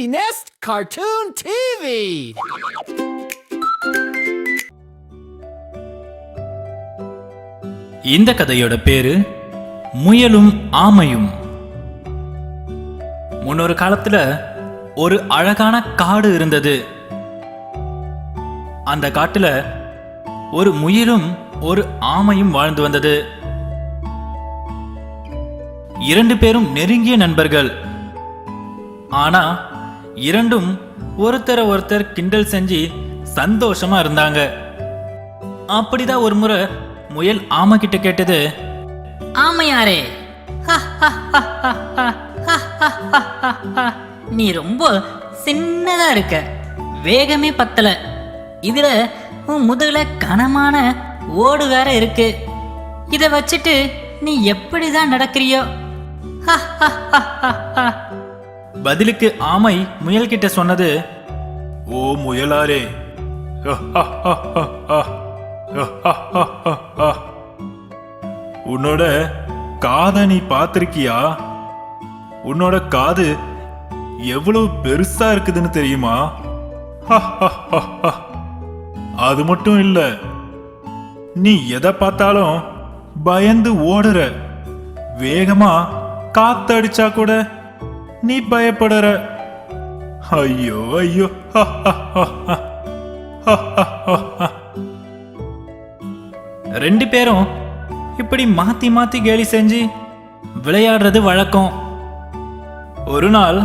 Happy Nest Cartoon TV. இந்த கதையோட பேரு முயலும் ஆமையும். முன்னொரு காலத்துல ஒரு அழகான காடு இருந்தது. அந்த காட்டுல ஒரு முயலும் ஒரு ஆமையும் வாழ்ந்து வந்தது. இரண்டு பேரும் நெருங்கிய நண்பர்கள். ஆனா இரண்டும் ஒருத்தரை ஒருத்தர் கிண்டல் செஞ்சு சந்தோஷமா இருந்தாங்க அப்படிதான் ஒரு முறை முயல் ஆமை கிட்ட கேட்டது ஆமையாரே நீ ரொம்ப சின்னதா இருக்க வேகமே பத்தல இதுல உன் முதுகுல கனமான ஓடு வேற இருக்கு இத வச்சுட்டு நீ எப்படிதான் நடக்கிறியோ ஹ ஹ ஹ ஹ பதிலுக்கு ஆமை முயல் கிட்ட சொன்னது ஓ முயலாரே உன்னோட காதை நீ பார்த்திருக்கியா? உன்னோட காது எவ்வளவு பெருசா இருக்குதுன்னு தெரியுமா? அது மட்டும் இல்ல நீ எதை பார்த்தாலும் பயந்து ஓடுற. வேகமா காத்தடிச்சா கூட நீ பயப்படுற. ஐயோ ஐயோ. ரெண்டு பேரும் இப்படி மாத்தி மாத்தி கேலி செஞ்சு விளையாடுறது வழக்கம். ஒரு நாள்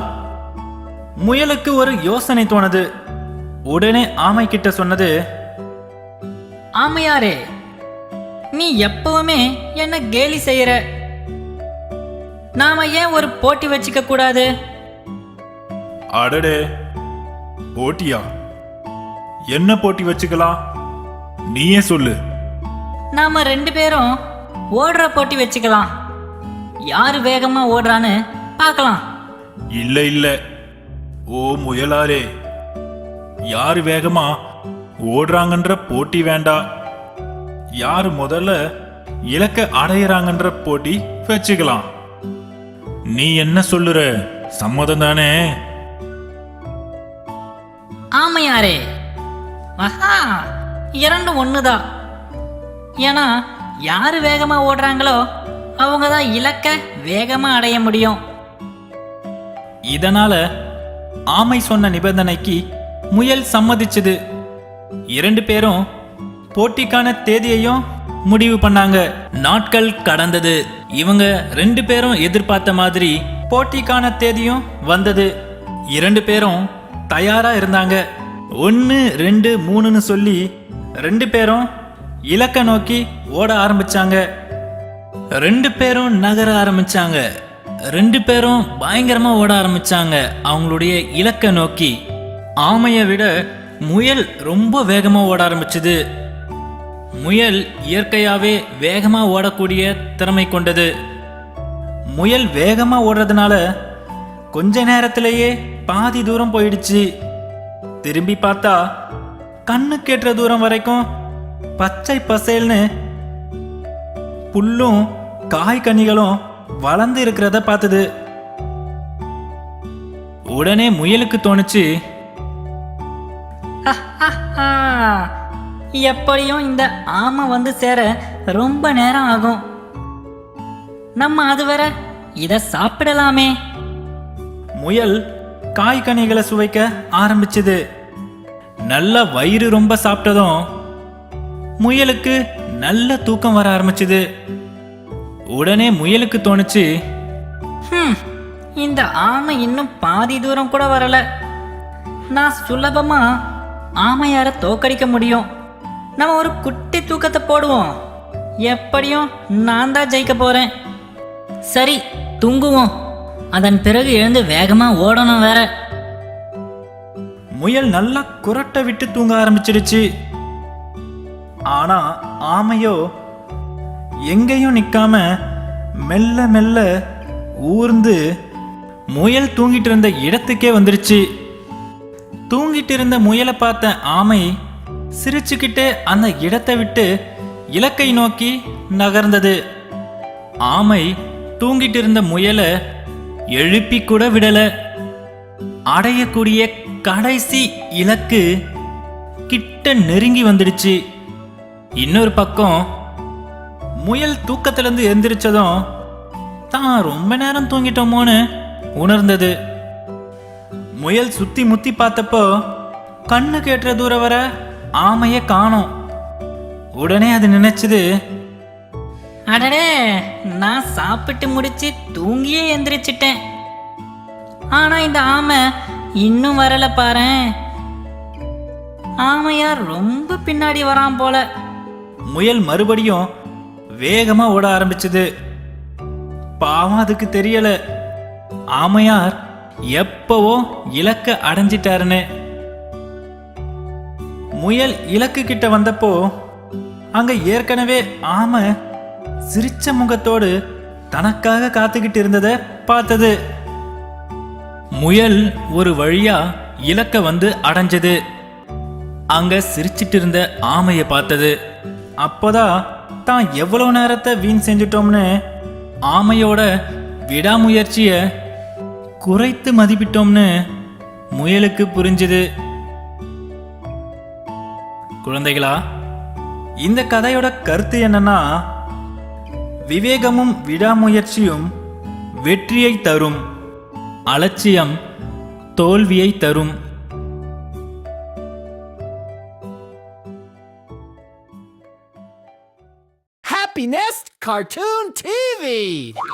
முயலுக்கு ஒரு யோசனை தோணுது. உடனே ஆமை கிட்ட சொன்னது ஆமையாரே நீ எப்பவுமே என்ன கேலி செய்யற? நாம ஏன் ஒரு போட்டி வச்சுக்க கூடாது? அடடே போட்டியா? என்ன போட்டி வச்சுக்கலாம்? நீயே சொல்லு. நாம ரெண்டு பேரும் ஓடுற போட்டி வச்சுக்கலாம். யாரு வேகமா ஓடுறான்னு பார்க்கலாம். இல்ல இல்ல. ஓ முயலாரே யாரு வேகமா ஓடுறாங்கன்ற போட்டி வேண்டாம் யாரு முதல்ல இலக்க அடையிறாங்கன்ற போட்டி வச்சுக்கலாம். நீ என்ன சொல்லுற? சம்மதம் தானே? ஆமையாரே. ஆஹா இரண்டும் ஒண்ணுதான். ஏன்னா யாரு வேகமா ஓடுறாங்களோ அவங்க தான் இலக்க வேகமா அடைய முடியும். இதனால ஆமை சொன்ன நிபந்தனைக்கு முயல் சம்மதிச்சது. இரண்டு பேரும் போட்டிக்கான தேதியையும் முடிவு பண்ணாங்க. நாட்கள் கடந்தது. இவங்க ரெண்டு பேரும் எதிர்பார்த்த மாதிரி போட்டிக்கான தேதியும் வந்தது. இரண்டு பேரும் தயாரா இருந்தாங்க. ஒன்று ரெண்டு மூணுன்னு சொல்லி ரெண்டு பேரும் இலக்க நோக்கி ஓட ஆரம்பிச்சாங்க. ரெண்டு பேரும் நகர ஆரம்பிச்சாங்க. ரெண்டு பேரும் பயங்கரமா ஓட ஆரம்பிச்சாங்க. அவங்களுடைய இலக்க நோக்கி. ஆமையை விட முயல் ரொம்ப வேகமா ஓட ஆரம்பிச்சது. முயல் இயற்கையாகவே வேகமாக ஓடக்கூடிய திறமை கொண்டது. முயல் வேகமாக ஓடுறதுனால கொஞ்ச நேரத்திலேயே பாதி தூரம் போயிடுச்சு. திரும்பி பார்த்தா கண்ணு கேட்டுற தூரம் வரைக்கும் பச்சை பசேல்னு புல்லும் காய் கனிகளும் வளர்ந்து இருக்கிறத பார்த்தது. உடனே முயலுக்கு தோணுச்சு ஆ, எப்படியும் இந்த ஆமை வந்து சேர ரொம்ப நேரம் ஆகும். நம்ம அதுவரை இத சாப்பிடலாமே. முயல் காய் கனிகளை சுவைக்க ஆரம்பிச்சது. நல்ல வயிறு ரொம்ப சாப்பிட்டதும் முயலுக்கு நல்ல தூக்கம் வர ஆரம்பிச்சது. உடனே முயலுக்கு தோணுச்சு இந்த ஆமை இன்னும் பாதி தூரம் கூட வரல. நான் சுலபமா ஆமையார தோக்கடிக்க முடியும். நம்ம ஒரு குட்டி தூக்கத்தை போடுவோம். எப்படியும் நான் தான் ஜெயிக்க போறேன். சரி தூங்குவோம். அதன் பிறகு எழுந்து வேகமா ஓடணும் வேற. முயல் நல்லா குரட்டை விட்டு தூங்க ஆரம்பிச்சிடுச்சு. ஆனா ஆமையோ எங்கேயும் நிக்காம மெல்ல மெல்ல ஊர்ந்து முயல் தூங்கிட்டு இருந்த இடத்துக்கே வந்துருச்சு. தூங்கிட்டு இருந்த முயலை பார்த்த ஆமை சிரிச்சுக்கிட்டு அந்த இடத்தை விட்டு இலக்கை நோக்கி நகர்ந்தது. ஆமை தூங்கிட்டு இருந்த முயலை எழுப்பி கூட விடல. அடையக்கூடிய கடைசி இலக்கு கிட்ட நெருங்கி வந்துடுச்சு. இன்னொரு பக்கம் முயல் தூக்கத்திலிருந்து எந்திரிச்சதும் தான் ரொம்ப நேரம் தூங்கிட்டோமோன்னு உணர்ந்தது. முயல் சுத்தி முத்தி பார்த்தப்போ கண்ணு கேட்டுற தூரம் வர ஆமைய காணோம். உடனே அது நினைச்சது அடடே நான் சாப்பிட்டு முடிச்சு தூங்கியே எந்திரிச்சிட்டேன். ஆனா இந்த ஆமை இன்னும் வரல பாரேன் ஆமையா ரொம்ப பின்னாடி வரான் போல. முயல் மறுபடியும் வேகமா ஓட ஆரம்பிச்சது. பாவம் அதுக்கு தெரியல. ஆமையார் எப்பவோ இலக்க அடைஞ்சிட்டாருன்னு. முயல் இலக்கு கிட்ட வந்தப்போ அங்க ஏற்கனவே ஆமை சிரிச்ச முகத்தோடு தனக்காக காத்துக்கிட்டு இருந்ததை பார்த்தது. முயல் ஒரு வழியா இலக்க வந்து அடைஞ்சது. அங்க சிரிச்சிட்டு இருந்த ஆமையை பார்த்தது. அப்போதான் தான் எவ்வளவு நேரத்தை வீண் செஞ்சிட்டோம்னு ஆமையோட விடாமுயற்சிய குறைத்து மதிப்பிட்டோம்னு முயலுக்கு புரிஞ்சுது. குழந்தைகளா? இந்த கதையோட கருத்து என்னன்னா விவேகமும் விடாமுயற்சியும் வெற்றியை தரும். அலட்சியம் தோல்வியை தரும். Happiness cartoon Cartoon TV!